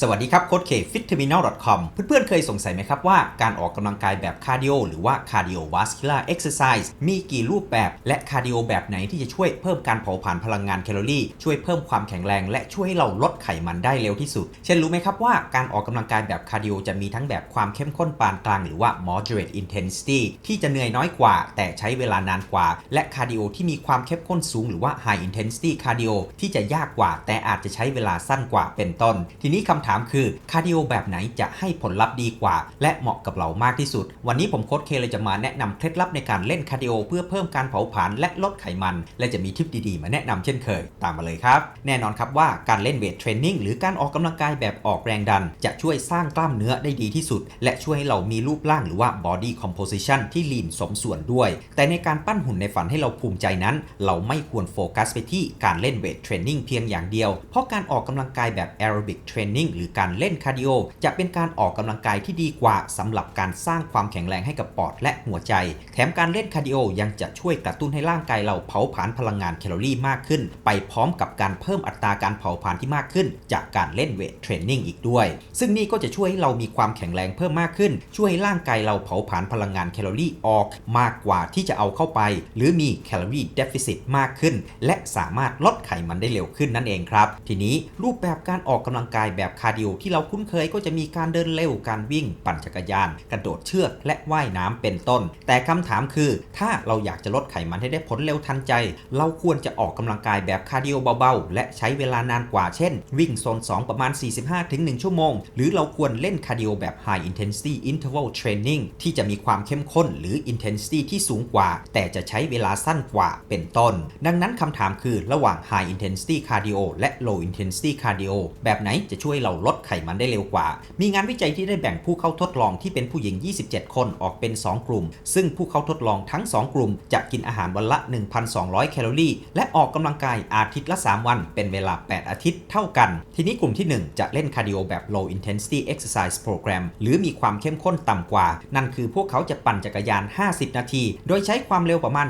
สวัสดีครับโค้ดเค fitterminal.com เพื่อนๆเคยสงสัยไหมครับว่าการออกกำลังกายแบบคาร์ดิโอหรือว่า cardiovascular exercise มีกี่รูปแบบ และคาร์ดิโอแบบไหนที่จะช่วยเพิ่มการเผาผลาญพลังงานแคลอรี่ ช่วยเพิ่มความแข็งแรง และช่วยให้เราลดไขมันได้เร็วที่สุด เช่นรู้ไหมครับว่าการออกกำลังกายแบบคาร์ดิโอจะมีทั้งแบบความเข้มข้นปานกลางหรือว่า moderate intensity ที่จะเหนื่อยน้อยกว่า แต่ใช้เวลานานกว่า และคาร์ดิโอที่มีความเข้มข้นสูงหรือว่า high intensity cardio ที่จะยากกว่า แต่อาจจะใช้เวลาสั้นกว่าเป็นต้น ทีนี้คำถามคือคาร์ดิโอแบบไหนจะให้ผลลัพธ์ดีกว่า และเหมาะกับเรามากที่สุด วันนี้ผมโค้ชเคเลยจะมาแนะนำเคล็ดลับในการเล่นคาร์ดิโอเพื่อเพิ่มการเผาผลาญและลดไขมัน และจะมีทิปดีๆ มาแนะนำเช่นเคย ตามมาเลยครับ แน่นอนครับว่าการเล่นเวทเทรนนิ่งหรือการออกกำลังกายแบบออกแรงดัน จะช่วยสร้างกล้ามเนื้อได้ดีที่สุด และช่วยให้เรามีรูปร่างหรือว่า body composition ที่ลีนสมส่วนด้วย แต่ในการปั้นหุ่นในฝันให้เราภูมิใจนั้น เราไม่ควรโฟกัสไปที่การเล่นเวทเทรนนิ่งเพียงอย่างเดียว เพราะการออกกำลังกายแบบแอโรบิกเทรนนิ่งหรือการเล่นคาร์ดิโอจะเป็นการออกกำลังกายที่ดีกว่าสำหรับการสร้างความแข็งแรงให้กับปอดและหัวใจ แถมการเล่นคาร์ดิโอยังจะช่วยกระตุ้นให้ร่างกายเราเผาผลาญพลังงานแคลอรี่มากขึ้น ไปพร้อมกับการเพิ่มอัตราการเผาผลาญที่มากขึ้น จากการเล่นเวทเทรนนิ่งอีกด้วย ซึ่งนี่ก็จะช่วยให้เรามีความแข็งแรงเพิ่มมากขึ้น ช่วยให้ร่างกายเราเผาผลาญพลังงานแคลอรี่ออก มากกว่าที่จะเอาเข้าไป หรือมีแคลอรี่เดฟ i ซิตมากขึ้น และสามารถลดไขมันได้เร็วขึ้นนั่นเองครับ ทีนี้รูปแบบการออกกำลังกายแบบคาร์ดิโอที่เราคุ้นเคยก็จะมีการเดินเร็ว การวิ่ง ปั่นจักรยาน กระโดดเชือก และว่ายน้ำเป็นต้น แต่คำถามคือ ถ้าเราอยากจะลดไขมันให้ได้ผลเร็วทันใจ เราควรจะออกกำลังกายแบบคาร์ดิโอเบาๆ และใช้เวลานานกว่า เช่น วิ่งโซน 2 ประมาณ 45-1 ชั่วโมง หรือเราควรเล่นคาร์ดิโอแบบ High Intensity Interval Training ที่จะมีความเข้มข้นหรือ Intensity ที่สูงกว่า แต่จะใช้เวลาสั้นกว่าเป็นต้น ดังนั้นคำถามคือระหว่าง High Intensity Cardio และ Low Intensity Cardio แบบไหนจะช่วยเราลดไขมันได้เร็วกว่า มีงานวิจัยที่ได้แบ่งผู้เข้าทดลองที่เป็นผู้หญิง 27 คนออกเป็น 2 กลุ่ม ซึ่งผู้เข้าทดลองทั้ง 2 กลุ่ม จะกินอาหารวันละ 1,200 แคลอรี่ และออกกำลังกายอาทิตย์ละ 3 วัน เป็นเวลา 8 อาทิตย์เท่ากัน ทีนี้กลุ่มที่ 1 จะเล่นคาร์ดิโอแบบ low intensity exercise program หรือมีความเข้มข้นต่ำกว่า นั่นคือพวกเขาจะปั่นจักรยาน 50 นาที โดยใช้ความเร็วประมาณ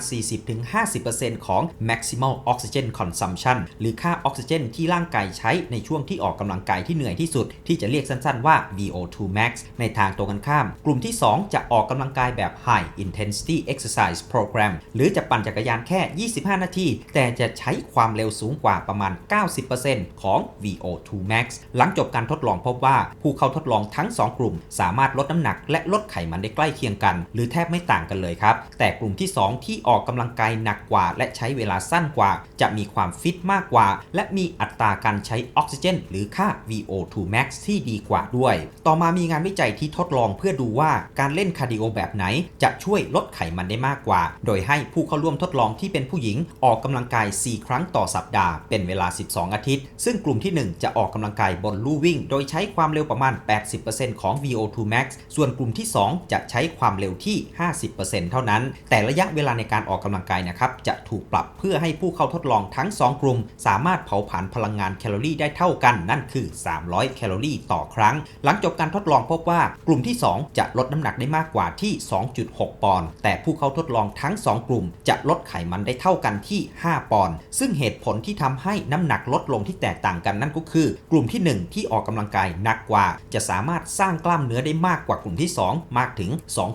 40-50%ของ maximal oxygen consumption หรือค่าออกซิเจนที่ร่างกายใช้ในช่วงที่ออกกำลังกายที่เหนื่อยที่สุดที่จะเรียกสั้นๆว่า VO2 max ในทางตรงกันข้าม กลุ่มที่ 2 จะออกกำลังกายแบบ high intensity exercise program หรือจะปั่นจักรยานแค่ 25 นาที แต่จะใช้ความเร็วสูงกว่าประมาณ 90%ของ VO2 max หลังจบการทดลองพบว่า ผู้เข้าทดลองทั้ง 2 กลุ่ม สามารถลดน้ำหนัก และลดไขมันได้ใกล้เคียงกัน หรือแทบไม่ต่างกันเลยครับ แต่กลุ่มที่ 2 ที่ออกกำลังกายหนักกว่า และใช้เวลาสั้นกว่า จะมีความฟิตมากกว่า และมีอัตราการใช้ออกซิเจน หรือค่า VO VO2 max ที่ดีกว่าด้วย ต่อมามีงานวิจัยที่ทดลองเพื่อดูว่าการเล่นคาร์ดิโอแบบไหน จะช่วยลดไขมันได้มากกว่า โดยให้ผู้เข้าร่วมทดลองที่เป็นผู้หญิงออกกำลังกาย 4 ครั้งต่อสัปดาห์เป็นเวลา 12 อาทิตย์ ซึ่งกลุ่มที่ 1 จะออกกำลังกายบนลู่วิ่ง โดยใช้ความเร็วประมาณ 80%ของ VO2 max ส่วนกลุ่มที่ 2 จะใช้ความเร็วที่ 50%เท่านั้น แต่ระยะเวลาในการออกกำลังกายนะครับจะถูกปรับเพื่อให้ผู้เข้าทดลองทั้ง 2 กลุ่ม สามารถเผาผลาญพลังงานแคลอรี่ได้เท่ากันนั่นคือ 3 300 แคลอรี่ต่อครั้ง หลังจบการทดลองพบว่ากลุ่มที่ 2 จะลดน้ำหนักได้มากกว่าที่ 2.6 ปอนด์ แต่ผู้เข้าทดลองทั้ง 2 กลุ่ม จะลดไขมันได้เท่ากันที่ 5 ปอนด์ ซึ่งเหตุผลที่ทำให้น้ำหนักลดลงที่แตกต่างกันนั่นก็คือ กลุ่มที่ 1 ที่ออกกำลังกายหนักกว่า จะสามารถสร้างกล้ามเนื้อได้มากกว่ากลุ่มที่ 2 มากถึง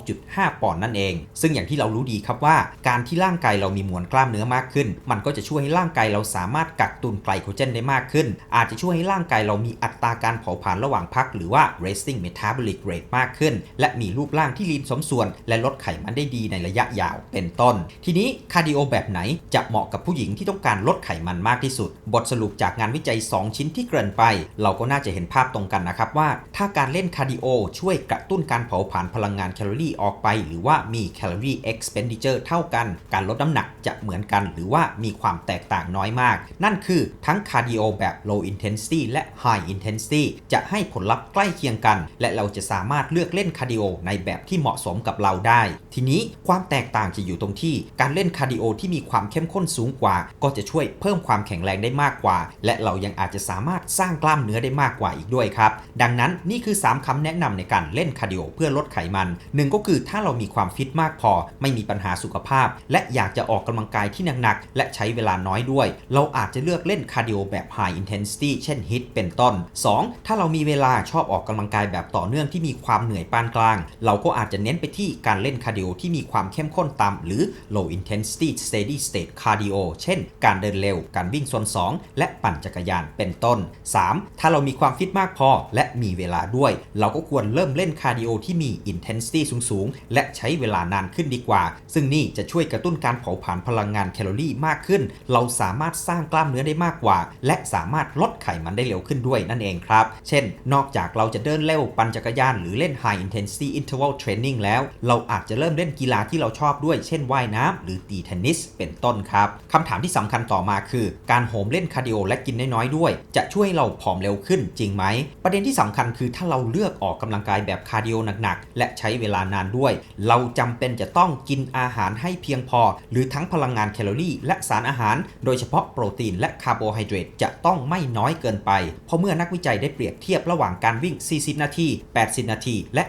2.5 ปอนด์นั่นเอง ซึ่งอย่างที่เรารู้ดีครับว่า การที่ร่างกายเรามีมวลกล้ามเนื้อมากขึ้น มันก็จะช่วยให้ร่างกายเราสามารถกักตุนไกลโคเจนได้มากขึ้น อาจจะช่วยให้ร่างกายเรามีอัตราการเผาผลาญระหว่างพักหรือว่า resting metabolic rate มากขึ้น และมีรูปร่างที่ลีนสมส่วน และลดไขมันได้ดีในระยะยาวเป็นต้น ทีนี้คาร์ดิโอแบบไหนจะเหมาะกับผู้หญิงที่ต้องการลดไขมันมากที่สุด บทสรุปจากงานวิจัย 2 ชิ้นที่เกริ่นไป เราก็น่าจะเห็นภาพตรงกันนะครับว่า ถ้าการเล่นคาร์ดิโอช่วยกระตุ้นการเผาผลาญพลังงานแคลอรี่ออกไป หรือว่ามีแคลอรี่ expenditure เท่ากัน การลดน้ำหนักจะเหมือนกัน หรือว่ามีความแตกต่างน้อยมาก นั่นคือทั้งคาร์ดิโอแบบ low intensity และ high intensity จะให้ผลลัพธ์ใกล้เคียงกัน และเราจะสามารถเลือกเล่นคาร์ดิโอในแบบที่เหมาะสมกับเราได้ ทีนี้ความแตกต่างจะอยู่ตรงที่การเล่นคาร์ดิโอที่มีความเข้มข้นสูงกว่า ก็จะช่วยเพิ่มความแข็งแรงได้มากกว่า และเรายังอาจจะสามารถสร้างกล้ามเนื้อได้มากกว่าอีกด้วยครับ ดังนั้นนี่คือ 3คำแนะนำในการเล่นคาร์ดิโอเพื่อลดไขมันหนึ่งก็คือถ้าเรามีความฟิตมากพอ ไม่มีปัญหาสุขภาพ และอยากจะออกกำลังกายที่หนักๆและใช้เวลาน้อยด้วย เราอาจจะเลือกเล่นคาร์ดิโอแบบ high intensity เช่น HIIT เป็นต้น 2. ถ้าเรามีเวลาชอบออกกำลังกายแบบต่อเนื่องที่มีความเหนื่อยปานกลาง เราก็อาจจะเน้นไปที่การเล่นคาร์ดิโอที่มีความเข้มข้นต่ำหรือ low intensity steady state cardio เช่น การเดินเร็ว การวิ่งส่วน 2 และปั่นจักรยานเป็นต้น 3. ถ้าเรามีความฟิตมากพอและมีเวลาด้วย เราก็ควรเริ่มเล่นคาร์ดิโอที่มี intensity สูงๆ และใช้เวลานานขึ้นดีกว่า ซึ่งนี่จะช่วยกระตุ้นการเผาผลาญพลังงานแคลอรี่มากขึ้น เราสามารถสร้างกล้ามเนื้อได้มากกว่า และสามารถลดไขมันได้เร็วขึ้นด้วยนั่นเองครับ เช่น นอกจากเราจะเดินเร็วปั่นจักรยานหรือเล่น high intensity interval training แล้ว เราอาจจะเริ่มเล่นกีฬาที่เราชอบด้วย เช่นว่ายน้ำหรือตีเทนนิสเป็นต้นครับคำถามที่สำคัญต่อมาคือ การโหมเล่นคาร์ดิโอและกินน้อยๆด้วย จะช่วยให้เราผอมเร็วขึ้นจริงไหม ประเด็นที่สำคัญคือถ้าเราเลือกออกกำลังกายแบบคาร์ดิโอหนักๆและใช้เวลานานด้วย เราจำเป็นจะต้องกินอาหารให้เพียงพอ หรือทั้งพลังงานแคลอรี่ และสารอาหาร โดยเฉพาะโปรตีนและคาร์โบไฮเดรตจะต้องไม่น้อยเกินไปเพราะเมื่อนักวิจัยได้เปรียบเทียบระหว่างการวิ่ง 40 นาที 80 นาที และ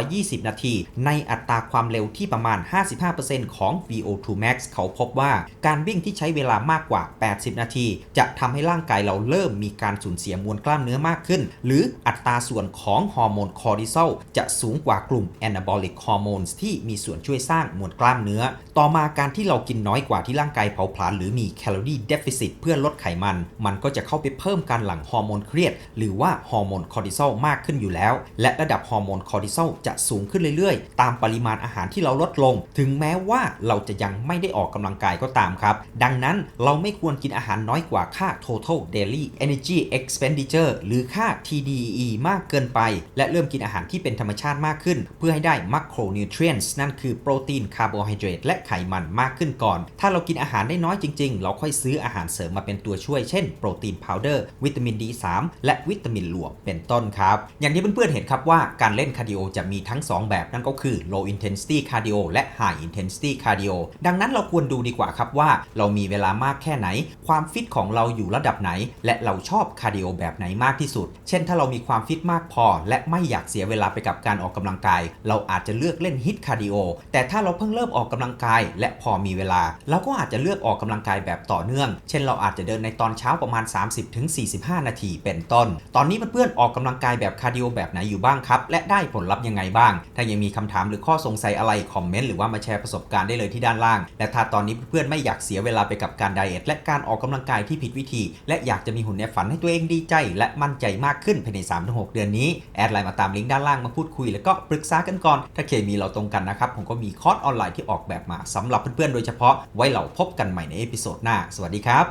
120 นาที ในอัตราความเร็วที่ประมาณ 55%ของ VO2 max เขาพบว่าการวิ่งที่ใช้เวลามากกว่า 80 นาที จะทำให้ร่างกายเราเริ่มมีการสูญเสียมวลกล้ามเนื้อมากขึ้น หรืออัตราส่วนของฮอร์โมนคอร์ติซอลจะสูงกว่ากลุ่ม anabolic hormones ที่มีส่วนช่วยสร้างมวลกล้ามเนื้อ ต่อมาการที่เรากินน้อยกว่าที่ร่างกายเผาผลาญหรือมีแคลอรี่เดฟ i ซิตเพื่อลดไขมัน มันก็จะเข้าไปเพิ่มการหลั่งฮอร์โมนเครียดหรือว่าฮอร์โมนคอร์ติซอลมากขึ้นอยู่แล้ว และระดับฮอร์โมนคอร์ติซอลจะสูงขึ้นเรื่อยๆ ตามปริมาณอาหารที่เราลดลง ถึงแม้ว่าเราจะยังไม่ได้ออกกำลังกายก็ตามครับ ดังนั้นเราไม่ควรกินอาหารน้อยกว่าค่า total daily energy expenditure หรือค่า TDEE มากเกินไป และเริ่มกินอาหารที่เป็นธรรมชาติมากขึ้น เพื่อให้ได้ macronutrients นั่นคือโปรตีนคาร์โบไฮเดรตและไขมันมากขึ้นก่อน ถ้าเรากินอาหารได้น้อยจริงๆ เราค่อยซื้ออาหารเสริมมาเป็นตัวช่วยเช่นโปรตีนพาวเดอร์วิตามิน D3 และวิตามินรวมเป็นต้นครับ อย่างที่เพื่อนๆเห็นครับว่าการเล่นคาร์ดิโอจะมีทั้ง 2 แบบนั่นก็คือ low intensity cardio และ high intensity cardio ดังนั้นเราควรดูดีกว่าครับว่า เรามีเวลามากแค่ไหน ความฟิตของเราอยู่ระดับไหน และเราชอบคาร์ดิโอแบบไหนมากที่สุด เช่นถ้าเรามีความฟิตมากพอ และไม่อยากเสียเวลาไปกับการออกกำลังกาย เราอาจจะเลือกเล่นฮิตคาร์ดิโอแต่ถ้าเราเพิ่งเริ่มออกกำลังกาย และพอมีเวลา เราก็อาจจะเลือกออกกำลังกายแบบต่อเนื่อง เช่นเราอาจจะเดินในตอนเช้าประมาณ 30-45 นาทีเป็นต้นตอนนี้เพื่อนๆออกกำลังกายแบบคาร์ดิโอแบบไหนอยู่บ้างครับ และได้ผลลัพธ์ยังไงบ้าง ถ้ายังมีคำถามหรือข้อสงสัยอะไรคอมเมนต์หรือว่ามาแชร์ประสบการณ์ได้เลยที่ด้านล่าง และถ้าตอนนี้เพื่อนๆไม่อยากเสียเวลาไปกับการไดเอทและการออกกำลังกายที่ผิดวิธี และอยากจะมีหุ่นในฝันให้ตัวเองดีใจ และมั่นใจมากขึ้นภายใน 3-6 เดือนนี้แอดไลน์มาตามลิงก์ด้านล่างมาพูดคุย แล้วก็ปรึกษากันก่อน ถ้าเคมีเราตรงกันนะครับผมก็มีคอร์สออนไลน์ที่ออกแบบมาสำหรับเพื่อนๆโดยเฉพาะไว้เราพบกันใหม่ในเอพิโซดหน้าสวัสดีครับ